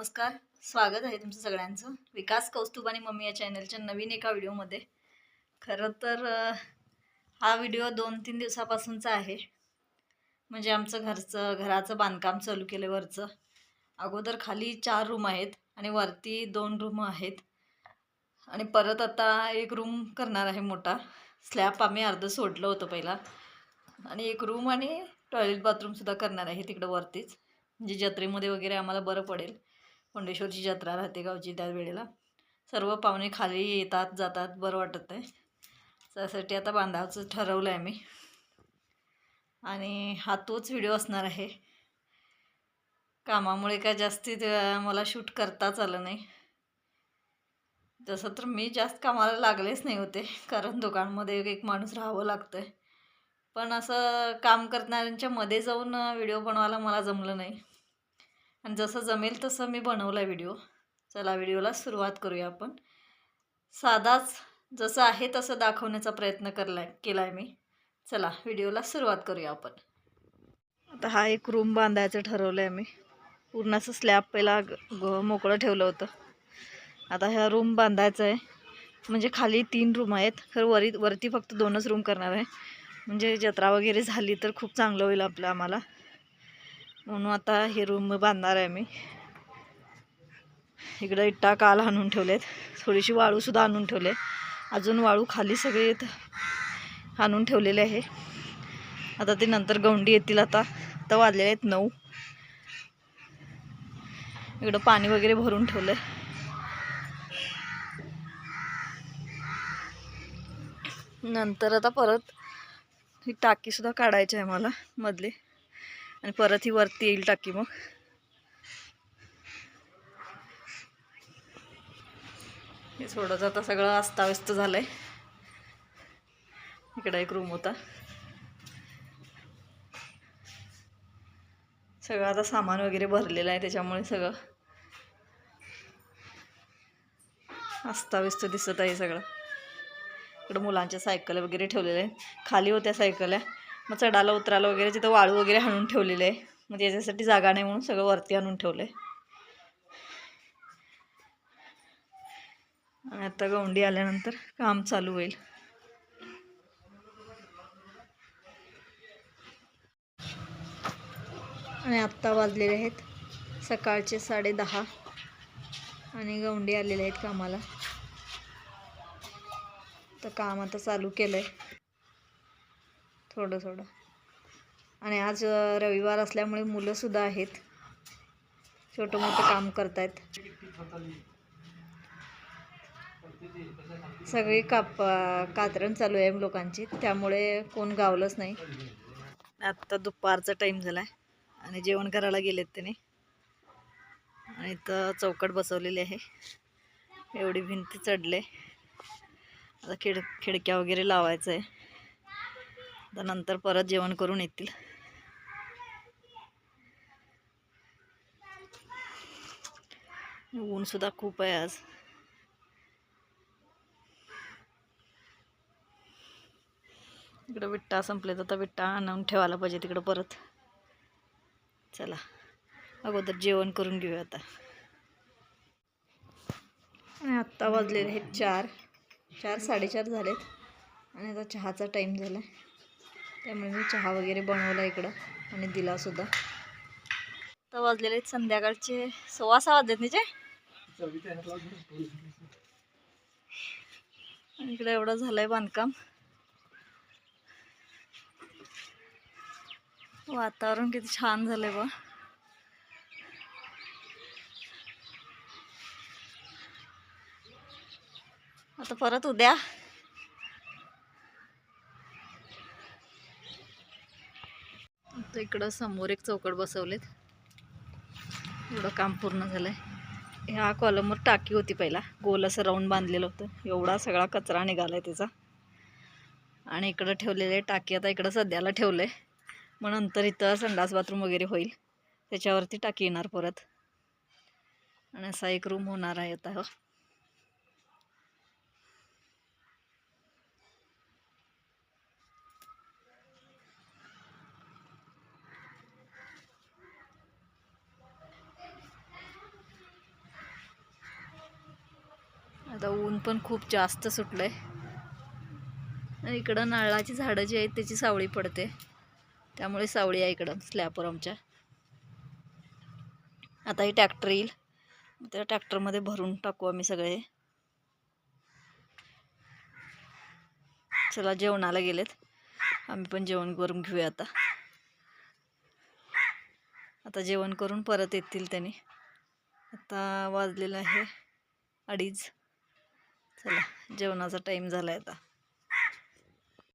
नमस्कार. स्वागत आहे तुमचं सगळ्यांचं. विकास कौस्तुभ आणि मम्मी या चॅनलच्या नवीन एका व्हिडिओमध्ये. खरं तर हा व्हिडिओ दोन तीन दिवसापासूनचा आहे. म्हणजे आमचं घरचं घराचं बांधकाम चालू केलं वरचं अगोदर खाली चार रूम आहेत आणि वरती दोन रूम आहेत. आणि परत आता एक रूम करणार आहे मोठा. स्लॅब आम्ही अर्धं सोडलं होतं पहिला. आणि एक रूम आणि टॉयलेट बाथरूमसुद्धा करणार आहे तिकडं वरतीच. म्हणजे जत्रेमध्ये वगैरे आम्हाला बरं पडेल. कोंडेश्वरची जत्रा राहते गावची त्या वेळेला. सर्व पाहुणे खाली येतात जातात बरं वाटत आहे त्यासाठी आता बांधावचं ठरवलं आहे मी. आणि हा तोच व्हिडिओ असणार आहे. कामामुळे काय जास्तीत मला शूट करताच आलं नाही. तसं तर मी जास्त कामाला लागलेच नाही होते कारण दुकानमध्ये एक माणूस राहावं लागतं आहे पण असं काम करणाऱ्यांच्या मध्ये जाऊन व्हिडिओ बनवायला मला जमलं नाही. आणि जसं जमेल तसं मी बनवला आहे व्हिडिओ. चला व्हिडिओला सुरुवात करूया आपण. साधाच जसं आहे तसं दाखवण्याचा प्रयत्न करला केला आहे मी. चला व्हिडिओला सुरुवात करूया आपण. आता हा एक रूम बांधायचं ठरवलं आहे मी पूर्ण असं स्लॅब पहिला ग- मोकळं ठेवलं होतं. आता ह्या रूम बांधायचं आहे म्हणजे खाली तीन रूम आहेत. खरं वरी वरती फक्त दोनच रूम करणार आहे. म्हणजे जत्रा वगैरे झाली तर खूप चांगलं होईल आपलं आम्हाला. म्हणून आता हे रूम बांधणार आहे मी. इकडं इट्टा काल आणून ठेवलेत. थोडीशी वाळूसुद्धा आणून ठेवले. अजून वाळू खाली सगळे आणून ठेवलेले आहे. आता ते नंतर गवंडी येतील आता. आता वाजलेले आहेत नऊ. इकडं पाणी वगैरे भरून ठेवलं नंतर आता परत ही टाकीसुद्धा काढायची आहे मला मधली. आणि परत ही वरती येईल टाकी मग. हे थोडंच आता सगळं अस्ताव्यस्त झालं आहे इकडं एक रूम होता. सगळं आता सामान वगैरे भरलेलं आहे त्याच्यामुळे सगळं अस्ताव्यस्त दिसत आहे सगळं. इकडं मुलांच्या सायकल वगैरे ठेवलेल्या आहेत. खाली होत्या सायकल्या. मग चढाला उतरायला वगैरे तिथं वाळू वगैरे आणून ठेवलेले आहे. म्हणजे मग त्याच्यासाठी जागा नाही म्हणून सगळं वरती आणून ठेवलं आहे आणि आता गवंडी आल्यानंतर काम चालू होईल. आणि आत्ता वाजलेले आहेत सकाळचे साडे दहा. आणि गवंडी आलेले आहेत कामाला. तर काम आता चालू केलं आहे थोडं थोडं. आणि आज रविवार असल्यामुळे मुलंसुद्धा आहेत. छोटं मोठं काम करतायत. सगळी काप कातरण चालू आहे लोकांची. त्यामुळे कोण गावलंच नाही. आत्ता दुपारचा टाईम झाला आहे आणि जेवण करायला गेलेत त्याने. आणि इथं चौकट बसवलेली आहे. एवढी भिंती चढले आता खिड खिडक्या वगैरे लावायचं आहे. आता नंतर परत जेवण करून येतील. ऊनसुद्धा खूप आहे आज. इकडं विट्टा संपले तर आता विट्टा आणून ठेवायला पाहिजे तिकडं परत. चला अगोदर जेवण करून घेऊया आता. आणि आत्ता वाजलेले आहेत चार चार साडेचार झालेत. आणि आता चहाचा टाईम झाला आहे त्यामुळे मी चहा वगैरे बनवला इकडं आणि दिलासुद्धा आता वाजलेले आहेत संध्याकाळचे सव्वा सहा वाजलेत निचे आणि इकडं एवढं झालंय बांधकाम. वातावरण किती छान झालंय बा आता परत उद्या. आता इकडं समोर एक चौकट बसवलेत. एवढं काम पूर्ण झालंय. ह्या कॉलमवर टाकी होती पहिला. गोल असं राऊंड बांधलेलं होतं. एवढा सगळा कचरा निघालाय त्याचा आणि इकडं ठेवलेले टाकी आता इकडं सध्याला ठेवलं आहे मग नंतर इथं संडास बाथरूम वगैरे होईल. त्याच्यावरती टाकी येणार परत. आणि असा एक रूम होणार आहे आता हो. आता ऊन पण खूप जास्त सुटलं आहे इकडं नारळाची झाडं जी आहेत त्याची सावळी पडते. त्यामुळे सावळी आहे इकडं स्लॅपवर आमच्या. आता हे ट्रॅक्टर येईल. त्या ट्रॅक्टरमध्ये भरून टाकू आम्ही सगळे. चला जेवणाला गेलेत. आम्ही पण जेवण करून घेऊया आता. आता जेवण करून परत येतील त्यांनी. आता वाजलेलं आहे अडीच. चला जेवणाचा टाईम झाला आहे आता.